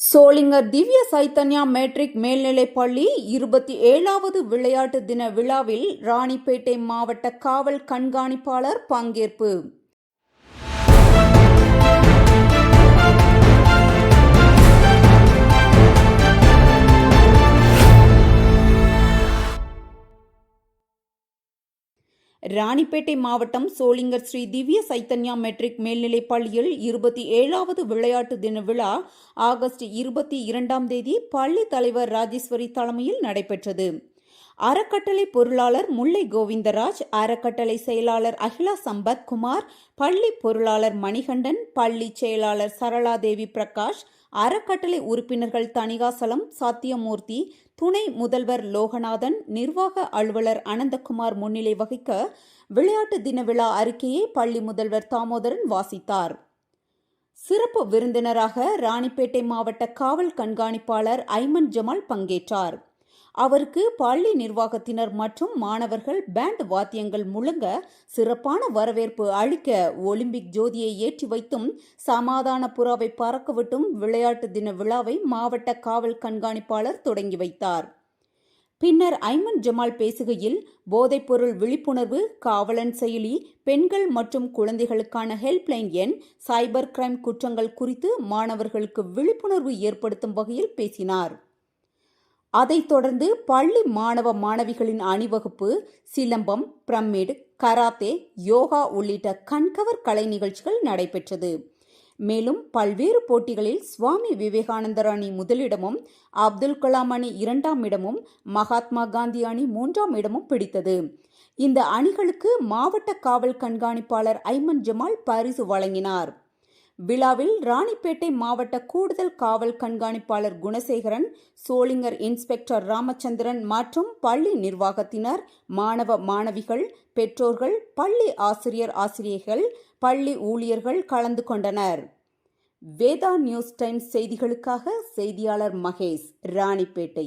சோளிங்கர் திவ்ய சைத்தன்யா மேட்ரிக் மேல்நிலைப் பள்ளி இருபத்தி ஏழாவது விளையாட்டு தின விழாவில் ராணிப்பேட்டை மாவட்ட காவல் கண்காணிப்பாளர் பங்கேற்பு. ராணிப்பேட்டை மாவட்டம் சோளிங்கர் ஸ்ரீ திவ்ய சைத்தன்யா மெட்ரிக் மேல்நிலைப் பள்ளியில் இருபத்தி ஏழாவது விளையாட்டு தின விழா ஆகஸ்ட் இருபத்தி இரண்டாம் தேதி பள்ளி தலைவர் ராஜேஸ்வரி தலைமையில் நடைபெற்றது. அறக்கட்டளை பொருளாளர் முல்லை கோவிந்தராஜ் அறக்கட்டளை செயலாளர் அகிலா சம்பத் குமார் பள்ளி பொருளாளர் மணிகண்டன் பள்ளி செயலாளர் சரளாதேவி பிரகாஷ் அறக்கட்டளை உறுப்பினர்கள் தணிகாசலம் சாத்தியமூர்த்தி துணை முதல்வர் லோகநாதன் நிர்வாக அலுவலர் அனந்தகுமார் முன்னிலை வகிக்க விளையாட்டு தின விழா அறிக்கையை பள்ளி முதல்வர் தாமோதரன் வாசித்தார். சிறப்பு விருந்தினராக ராணிப்பேட்டை மாவட்ட காவல் கண்காணிப்பாளர் ஐமன் ஜமால் பங்கேற்றார். அவருக்கு பள்ளி நிர்வாகத்தினர் மற்றும் மாணவர்கள் பேண்ட் வாத்தியங்கள் முழங்க சிறப்பான வரவேற்பு அளிக்க ஒலிம்பிக் ஜோதியை ஏற்றி வைத்தும் சமாதான புறாவை பறக்கவிட்டும் விளையாட்டு தின விழாவை மாவட்ட காவல் கண்காணிப்பாளர் தொடங்கி வைத்தார். பின்னர் ஐமன் ஜமால் பேசுகையில் போதைப்பொருள் விழிப்புணர்வு காவலன் செயலி பெண்கள் மற்றும் குழந்தைகளுக்கான ஹெல்ப்லைன் எண் சைபர் கிரைம் குற்றங்கள் குறித்து மாணவர்களுக்கு விழிப்புணர்வு ஏற்படுத்தும் வகையில் பேசினார். அதைத் தொடர்ந்து பள்ளி மாணவ மாணவிகளின் அணிவகுப்பு சிலம்பம் பிரமிட் கராத்தே யோகா உள்ளிட்ட கண்கவர் கலை நிகழ்ச்சிகள் நடைபெற்றது. மேலும் பல்வேறு போட்டிகளில் சுவாமி விவேகானந்தர் அணி முதலிடமும் அப்துல் கலாம் அணி இரண்டாம் இடமும் மகாத்மா காந்தி அணி மூன்றாம் இடமும் பிடித்தது. இந்த அணிகளுக்கு மாவட்ட காவல் கண்காணிப்பாளர் ஐமன் ஜமால் பரிசு வழங்கினார். விழாவில் ராணிப்பேட்டை மாவட்ட கூடுதல் காவல் கண்காணிப்பாளர் குணசேகரன் சோளிங்கர் இன்ஸ்பெக்டர் ராமச்சந்திரன் மற்றும் பள்ளி நிர்வாகத்தினர் மாணவ மாணவிகள் பெற்றோர்கள் பள்ளி ஆசிரியர் ஆசிரியர்கள் பள்ளி ஊழியர்கள் கலந்து கொண்டனர். வேதா நியூஸ் டைம்ஸ் செய்திகளுக்காக செய்தியாளர் மகேஷ் ராணிப்பேட்டை.